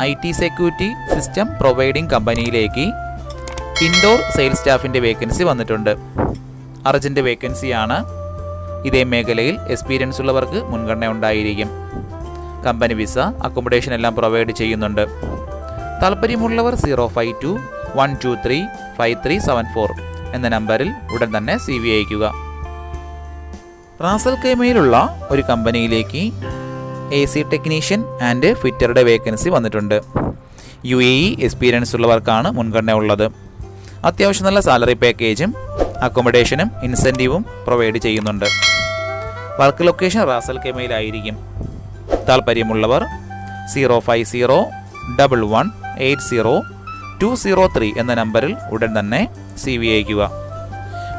I T security system providing കമ്പനിയിലേക്ക് indoor sales സ്റ്റാഫിന്റെ vacancy വന്നിട്ടുണ്ട്. അർജന്റ് വേക്കൻസിയാണ് ഇതേ മേഖലയിൽ എക്സ്പീരിയൻസ് ഉള്ളവർക്ക് മുൻഗണന ഉണ്ടായിരിക്കും. കമ്പനി വിസ അക്കോമഡേഷൻ എല്ലാം പ്രൊവൈഡ് ചെയ്യുന്നുണ്ട്. താല്പര്യമുള്ളവർ zero five two one two three five three seven four എന്ന നമ്പറിൽ ഉടൻ തന്നെ സി വി അയക്കുക റാസൽ കേമയിലുള്ള ഒരു കമ്പനിയിലേക്ക് എ സി ടെക്നീഷ്യൻ ആൻഡ് ഫിറ്ററുടെ വേക്കൻസി വന്നിട്ടുണ്ട്. യു എ ഇ എക്സ്പീരിയൻസ് ഉള്ളവർക്കാണ് മുൻഗണന ഉള്ളത്. അത്യാവശ്യം നല്ല സാലറി പാക്കേജും അക്കോമഡേഷനും ഇൻസെന്റീവും പ്രൊവൈഡ് ചെയ്യുന്നുണ്ട്. വർക്ക് ലൊക്കേഷൻ റാസൽ കെമയിലായിരിക്കും താല്പര്യമുള്ളവർ zero five zero double one eight zero two zero three എന്ന നമ്പറിൽ ഉടൻ തന്നെ സി വി അയക്കുക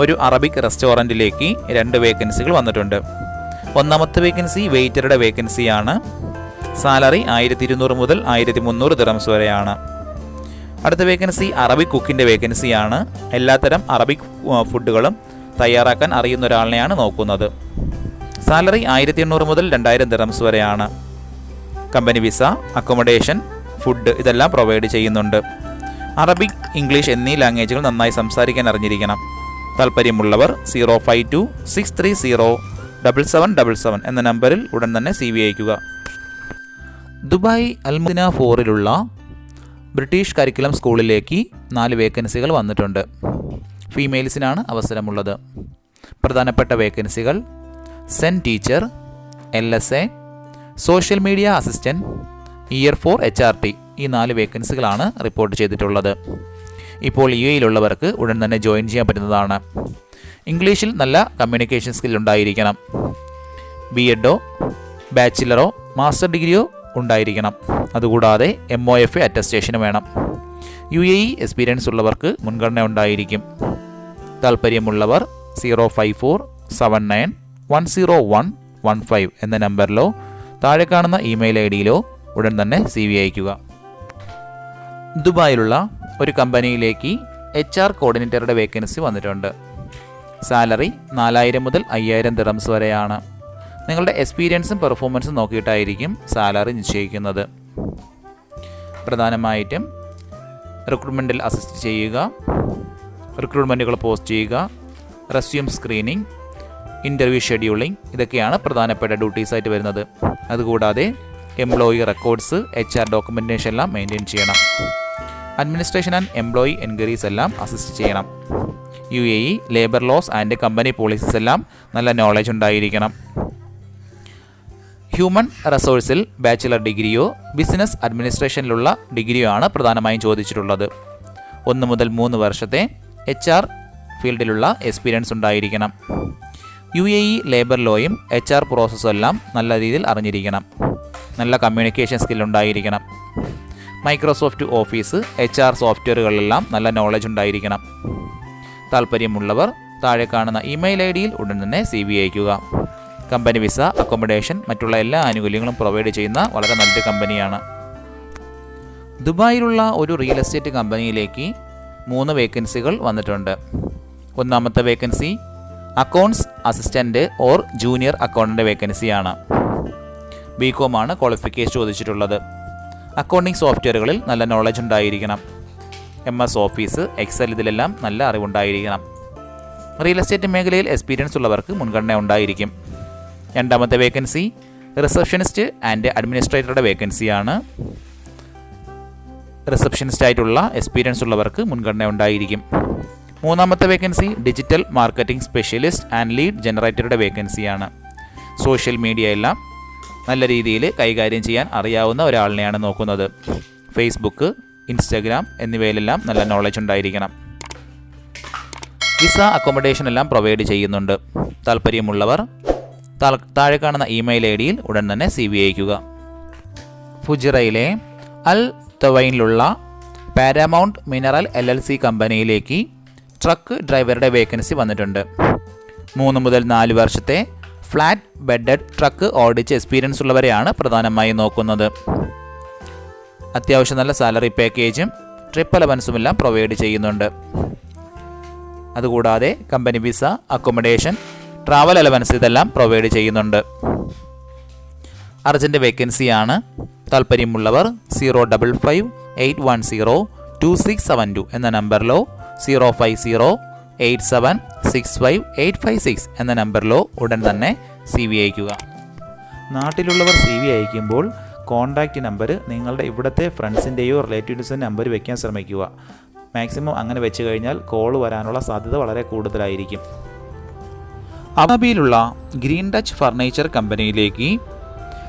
ഒരു അറബിക് റെസ്റ്റോറന്റിലേക്ക് രണ്ട് വേക്കൻസികൾ വന്നിട്ടുണ്ട്. ഒന്നാമത്തെ വേക്കൻസി വെയിറ്ററുടെ വേക്കൻസിയാണ്. സാലറി ആയിരത്തി ഇരുന്നൂറ് മുതൽ ആയിരത്തി മുന്നൂറ് ദിറംസ് വരെയാണ്. അടുത്ത വേക്കൻസി അറബിക് കുക്കിന്റെ വേക്കൻസിയാണ്. എല്ലാത്തരം അറബിക് ഫുഡുകളും തയ്യാറാക്കാൻ അറിയുന്ന ഒരാളിനെയാണ് നോക്കുന്നത്. സാലറി ആയിരത്തി എണ്ണൂറ് മുതൽ രണ്ടായിരം ദിറംസ് വരെയാണ്. കമ്പനി വിസ അക്കോമഡേഷൻ ഫുഡ് ഇതെല്ലാം പ്രൊവൈഡ് ചെയ്യുന്നുണ്ട്. അറബിക് ഇംഗ്ലീഷ് എന്നീ ലാംഗ്വേജുകൾ നന്നായി സംസാരിക്കാൻ അറിഞ്ഞിരിക്കണം. താല്പര്യമുള്ളവർ zero five two six three zero double seven double seven എന്ന നമ്പറിൽ ഉടൻ തന്നെ സി വി അയക്കുക ദുബായ് അൽമുദിന ഫോറിലുള്ള ബ്രിട്ടീഷ് കരിക്കുലം സ്കൂളിലേക്ക് നാല് വേക്കൻസികൾ വന്നിട്ടുണ്ട്. ഫീമെയിൽസിനാണ് അവസരമുള്ളത്. പ്രധാനപ്പെട്ട വേക്കൻസികൾ SEN teacher L S A social media assistant year four H R T ഈ നാല് വേക്കൻസികളാണ് റിപ്പോർട്ട് ചെയ്തിട്ടുള്ളത്. ഇപ്പോൾ യു എയിലുള്ളവർക്ക് ഉടൻ തന്നെ ജോയിൻ ചെയ്യാൻ പറ്റുന്നതാണ്. ഇംഗ്ലീഷിൽ നല്ല കമ്മ്യൂണിക്കേഷൻ സ്കിൽ ഉണ്ടായിരിക്കണം. ബി എഡോ ബാച്ചിലറോ മാസ്റ്റർ ഡിഗ്രിയോ ഉണ്ടായിരിക്കണം. അതുകൂടാതെ എം ഒ എഫ് എ അറ്റസ്റ്റേഷന് വേണം. യു എ ഇ എക്സ്പീരിയൻസ് ഉള്ളവർക്ക് മുൻഗണന ഉണ്ടായിരിക്കും. താല്പര്യമുള്ളവർ zero five four seven nine one zero one one five എന്ന നമ്പറിലോ താഴെ കാണുന്ന ഇമെയിൽ ഐ ഡിയിലോ ഉടൻ തന്നെ സി വി അയക്കുക ദുബായിലുള്ള ഒരു കമ്പനിയിലേക്ക് എച്ച് ആർ കോർഡിനേറ്ററുടെ വേക്കൻസി വന്നിട്ടുണ്ട്. സാലറി നാലായിരം മുതൽ അയ്യായിരം ദിറംസ് വരെയാണ്. നിങ്ങളുടെ എക്സ്പീരിയൻസും പെർഫോമൻസും നോക്കിയിട്ടായിരിക്കും സാലറി നിശ്ചയിക്കുന്നത്. പ്രധാനമായിട്ടും റിക്രൂട്ട്മെന്റിൽ അസിസ്റ്റ് ചെയ്യുക റിക്രൂട്ട്മെന്റുകൾ പോസ്റ്റ് ചെയ്യുക റെസ്യൂം സ്ക്രീനിങ് ഇന്റർവ്യൂ ഷെഡ്യൂളിംഗ് ഇതൊക്കെയാണ് പ്രധാനപ്പെട്ട ഡ്യൂട്ടീസ് ആയിട്ട് വരുന്നത്. അതുകൂടാതെ employee records H R documentation എല്ലാം മെയിന്റെയിൻ ചെയ്യണം. അഡ്മിനിസ്ട്രേഷൻ ആൻഡ് എംപ്ലോയി എൻക്വയറീസ് എല്ലാം അസിസ്റ്റ് ചെയ്യണം. U A E labour laws and company policies എല്ലാം നല്ല നോളജ് ഉണ്ടായിരിക്കണം. ഹ്യൂമൻ റിസോഴ്സിൽ ബാച്ചിലർ ഡിഗ്രിയോ ബിസിനസ് അഡ്മിനിസ്ട്രേഷനിലുള്ള ഡിഗ്രിയോ ആണ് പ്രധാനമായും ചോദിച്ചിട്ടുള്ളത്. ഒന്ന് മുതൽ മൂന്ന് വർഷത്തെ എച്ച് ആർ ഫീൽഡിലുള്ള എക്സ്പീരിയൻസ് ഉണ്ടായിരിക്കണം. യു എ ഇ ലേബർ ലോയും എച്ച് ആർ പ്രോസസ്സും എല്ലാം നല്ല രീതിയിൽ അറിഞ്ഞിരിക്കണം. നല്ല കമ്മ്യൂണിക്കേഷൻ സ്കിൽ ഉണ്ടായിരിക്കണം. മൈക്രോസോഫ്റ്റ് ഓഫീസ് എച്ച് ആർ സോഫ്റ്റ്വെയറുകളിലെല്ലാം നല്ല നോളജ് ഉണ്ടായിരിക്കണം. താല്പര്യമുള്ളവർ താഴെ കാണുന്ന ഇമെയിൽ ഐ ഡിയിൽ ഉടൻ തന്നെ സി വി അയക്കുക കമ്പനി വിസ അക്കോമഡേഷൻ മറ്റുള്ള എല്ലാ ആനുകൂല്യങ്ങളും പ്രൊവൈഡ് ചെയ്യുന്ന വളരെ നല്ലൊരു കമ്പനിയാണ് ദുബായിലുള്ള ഒരു റിയൽ എസ്റ്റേറ്റ് കമ്പനിയിലേക്ക് മൂന്ന് വേക്കൻസികൾ വന്നിട്ടുണ്ട്. ഒന്നാമത്തെ vacancy accounts assistant or junior accountant വേക്കൻസിയാണ് ബി കോമാണ് ക്വാളിഫിക്കേഷൻ ചോദിച്ചിട്ടുള്ളത്. അക്കൗണ്ടിംഗ് സോഫ്റ്റ്വെയറുകളിൽ നല്ല നോളജ് ഉണ്ടായിരിക്കണം. എം എസ് ഓഫീസ് എക്സൽ ഇതിലെല്ലാം നല്ല അറിവുണ്ടായിരിക്കണം. റിയൽ എസ്റ്റേറ്റ് മേഖലയിൽ എക്സ്പീരിയൻസ് ഉള്ളവർക്ക് മുൻഗണന ഉണ്ടായിരിക്കും. രണ്ടാമത്തെ വേക്കൻസി റിസപ്ഷനിസ്റ്റ് ആൻഡ് അഡ്മിനിസ്ട്രേറ്ററുടെ വേക്കൻസിയാണ് റിസപ്ഷനിസ്റ്റ് ആയിട്ടുള്ള എക്സ്പീരിയൻസ് ഉള്ളവർക്ക് മുൻഗണന ഉണ്ടായിരിക്കും. മൂന്നാമത്തെ vacancy digital marketing specialist and lead ജനറേറ്ററുടെ വേക്കൻസിയാണ് സോഷ്യൽ മീഡിയ എല്ലാം നല്ല രീതിയിൽ കൈകാര്യം ചെയ്യാൻ അറിയാവുന്ന ഒരാളിനെയാണ് നോക്കുന്നത്. ഫേസ്ബുക്ക് ഇൻസ്റ്റഗ്രാം എന്നിവയിലെല്ലാം നല്ല നോളജ് ഉണ്ടായിരിക്കണം. വിസ അക്കോമഡേഷൻ എല്ലാം പ്രൊവൈഡ് ചെയ്യുന്നുണ്ട്. താല്പര്യമുള്ളവർ താഴെ കാണുന്ന ഇമെയിൽ ഐ ഡിയിൽ ഉടൻ തന്നെ സി വി അയക്കുക ഫുജിറയിലെ Al തവൈനിലുള്ള Paramount mineral L L C കമ്പനിയിലേക്ക് ട്രക്ക് ഡ്രൈവറുടെ വേക്കൻസി വന്നിട്ടുണ്ട്. മൂന്ന് മുതൽ നാല് വർഷത്തെ ഫ്ലാറ്റ് ബെഡഡ് ട്രക്ക് ഓടിച്ച് എക്സ്പീരിയൻസ് ഉള്ളവരെയാണ് പ്രധാനമായും നോക്കുന്നത്. അത്യാവശ്യം നല്ല സാലറി പാക്കേജും ട്രിപ്പ് അലവൻസും എല്ലാം പ്രൊവൈഡ് ചെയ്യുന്നുണ്ട്. അതുകൂടാതെ company visa accommodation travel allowance ഇതെല്ലാം പ്രൊവൈഡ് ചെയ്യുന്നുണ്ട്. അർജന്റ് വേക്കൻസിയാണ്. താല്പര്യമുള്ളവർ zero double five eight one zero two six seven two എന്ന നമ്പറിലോ zero five zero eight seven six five eight five six എന്ന നമ്പറിലോ ഉടൻ തന്നെ സി വി അയക്കുക നാട്ടിലുള്ളവർ സി വി അയക്കുമ്പോൾ കോൺടാക്റ്റ് നമ്പർ നിങ്ങളുടെ ഇവിടുത്തെ ഫ്രണ്ട്സിന്റെയോ റിലേറ്റീവ്സിന്റെ നമ്പർ വയ്ക്കാൻ ശ്രമിക്കുക. മാക്സിമം അങ്ങനെ വെച്ച് കഴിഞ്ഞാൽ കോൾ വരാനുള്ള സാധ്യത വളരെ കൂടുതലായിരിക്കും. അബാബിയിലുള്ള ഗ്രീൻ ടച്ച് ഫർണിച്ചർ കമ്പനിയിലേക്ക്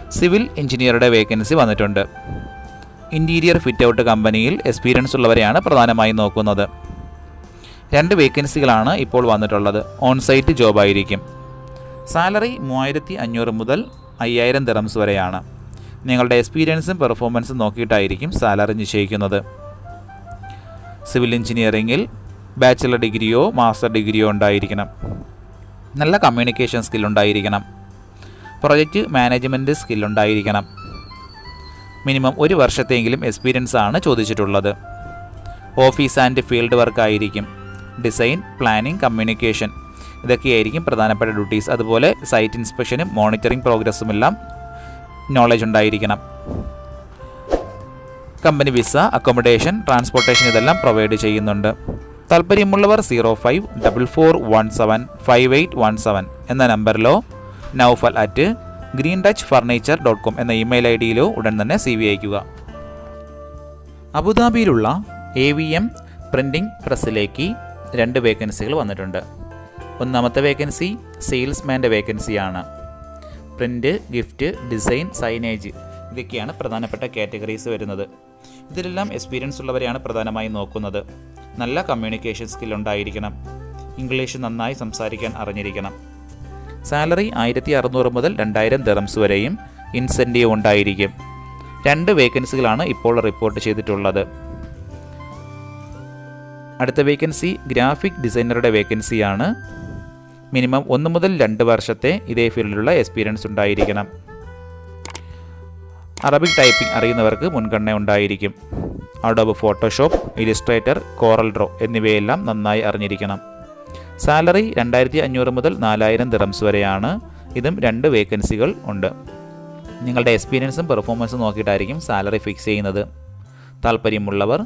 സിവിൽ എഞ്ചിനീയറുടെ വേക്കൻസി വന്നിട്ടുണ്ട്. ഇന്റീരിയർ ഫിറ്റ് ഔട്ട് കമ്പനിയിൽ എക്സ്പീരിയൻസ് ഉള്ളവരെയാണ് പ്രധാനമായും നോക്കുന്നത്. രണ്ട് വേക്കൻസികളാണ് ഇപ്പോൾ വന്നിട്ടുള്ളത്. ഓൺസൈറ്റ് ജോബായിരിക്കും. സാലറി മൂവായിരത്തി അഞ്ഞൂറ് മുതൽ അയ്യായിരം ദിറംസ് വരെയാണ്. നിങ്ങളുടെ എക്സ്പീരിയൻസും പെർഫോമൻസും നോക്കിയിട്ടായിരിക്കും സാലറി നിശ്ചയിക്കുന്നത്. സിവിൽ എഞ്ചിനീയറിങ്ങിൽ ബാച്ചിലർ ഡിഗ്രിയോ മാസ്റ്റർ ഡിഗ്രിയോ ഉണ്ടായിരിക്കണം. നല്ല കമ്മ്യൂണിക്കേഷൻ സ്കിൽ ഉണ്ടായിരിക്കണം. പ്രൊജക്റ്റ് മാനേജ്മെന്റ് സ്കിൽ ഉണ്ടായിരിക്കണം. മിനിമം ഒരു വർഷത്തെങ്കിലും എക്സ്പീരിയൻസ് ആണ് ചോദിച്ചിട്ടുള്ളത്. ഓഫീസ് ആൻഡ് ഫീൽഡ് വർക്ക് ആയിരിക്കും. Design planning communication. ഇതൊക്കെയായിരിക്കും പ്രധാനപ്പെട്ട ഡ്യൂട്ടീസ്. അതുപോലെ സൈറ്റ് ഇൻസ്പെക്ഷനും മോണിറ്ററിംഗ് പ്രോഗ്രസ്സും എല്ലാം നോളജ് ഉണ്ടായിരിക്കണം. കമ്പനി വിസ അക്കോമഡേഷൻ ട്രാൻസ്പോർട്ടേഷൻ ഇതെല്ലാം പ്രൊവൈഡ് ചെയ്യുന്നുണ്ട്. താല്പര്യമുള്ളവർ zero five double four one seven five eight one seven എന്ന നമ്പറിലോ Naufal at green touch furniture dot com എന്ന ഇമെയിൽ ഐ ഡിയിലോ ഉടൻ തന്നെ സി വി അയക്കുക അബുദാബിയിലുള്ള എ വി എം പ്രിന്റിംഗ് പ്രസ്സിലേക്ക് രണ്ട് വേക്കൻസികൾ വന്നിട്ടുണ്ട്. ഒന്നാമത്തെ വേക്കൻസി സെയിൽസ്മാന്റെ വേക്കൻസിയാണ് പ്രിന്റ് ഗിഫ്റ്റ് ഡിസൈൻ സൈനേജ് ഇതൊക്കെയാണ് പ്രധാനപ്പെട്ട കാറ്റഗറീസ് വരുന്നത്. ഇതിലെല്ലാം എക്സ്പീരിയൻസ് ഉള്ളവരെയാണ് പ്രധാനമായും നോക്കുന്നത്. നല്ല കമ്മ്യൂണിക്കേഷൻ സ്കിൽ ഉണ്ടായിരിക്കണം. ഇംഗ്ലീഷ് നന്നായി സംസാരിക്കാൻ അറിഞ്ഞിരിക്കണം. സാലറി ആയിരത്തി അറുന്നൂറ് മുതൽ രണ്ടായിരം ദറംസ് വരെയും ഇൻസെന്റീവ് ഉണ്ടായിരിക്കും. രണ്ട് വേക്കൻസികളാണ് ഇപ്പോൾ റിപ്പോർട്ട് ചെയ്തിട്ടുള്ളത്. അടുത്ത വേക്കൻസി ഗ്രാഫിക് ഡിസൈനറുടെ വേക്കൻസിയാണ് മിനിമം ഒന്ന് മുതൽ രണ്ട് വർഷത്തെ ഇതേ ഫീൽഡിലുള്ള എക്സ്പീരിയൻസ് ഉണ്ടായിരിക്കണം. അറബിക് ടൈപ്പിംഗ് അറിയുന്നവർക്ക് മുൻഗണന ഉണ്ടായിരിക്കും. Adobe Photoshop Illustrator Corel draw എന്നിവയെല്ലാം നന്നായി അറിഞ്ഞിരിക്കണം. സാലറി രണ്ടായിരത്തി അഞ്ഞൂറ് മുതൽ നാലായിരം ദിറംസ് വരെയാണ്. ഇതും രണ്ട് വേക്കൻസികൾ ഉണ്ട്. നിങ്ങളുടെ എക്സ്പീരിയൻസും പെർഫോമൻസും നോക്കിയിട്ടായിരിക്കും സാലറി ഫിക്സ് ചെയ്യുന്നത്. താല്പര്യമുള്ളവർ